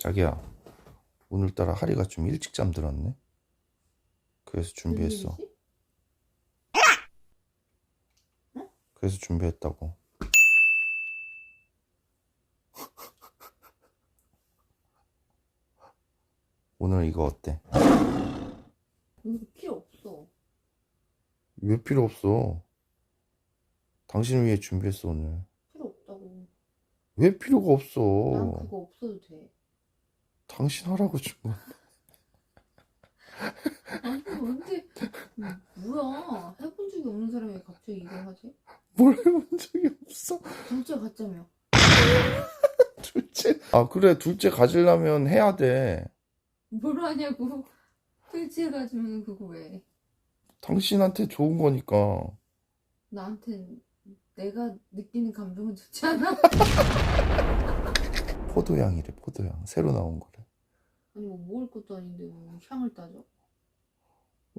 자기야, 오늘따라 하리가 좀 일찍 잠들었네. 그래서 준비했어. 그래서 준비했다고. 오늘 이거 어때? 이거 필요 없어. 왜 필요 없어? 당신을 위해 준비했어, 오늘. 필요 없다고. 왜 필요가 난 없어? 그거 없어도 돼. 당신 하라고 준 거. 아니 언제 음, 뭐야? 해본 적이 없는 사람이 왜 갑자기 이걸 하지? 뭘 해본 적이 없어. 둘째 가짜며. 둘째. 아, 그래. 둘째 가지려면 해야 돼. 뭘 하냐고. 둘째 가지면 그거 왜? 당신한테 좋은 거니까. 나한텐 내가 느끼는 감정은 좋지 않아? 포도향이래, 포도향. 새로 나온 거래. 아니 뭐 먹을 것도 아닌데 뭐 향을 따져?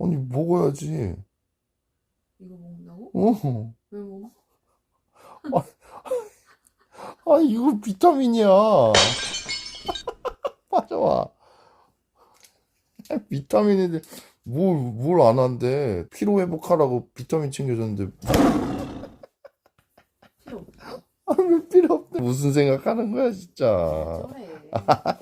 아니, 먹어야지. 이거 먹는다고? 어. 왜 먹어? 아, 이거 비타민이야. 맞아와. 비타민인데, 뭘, 뭘 안 한대. 피로 회복하라고 비타민 챙겨줬는데, 필요 없어. 아, 왜 필요 없대. 무슨 생각하는 거야, 진짜. 저래.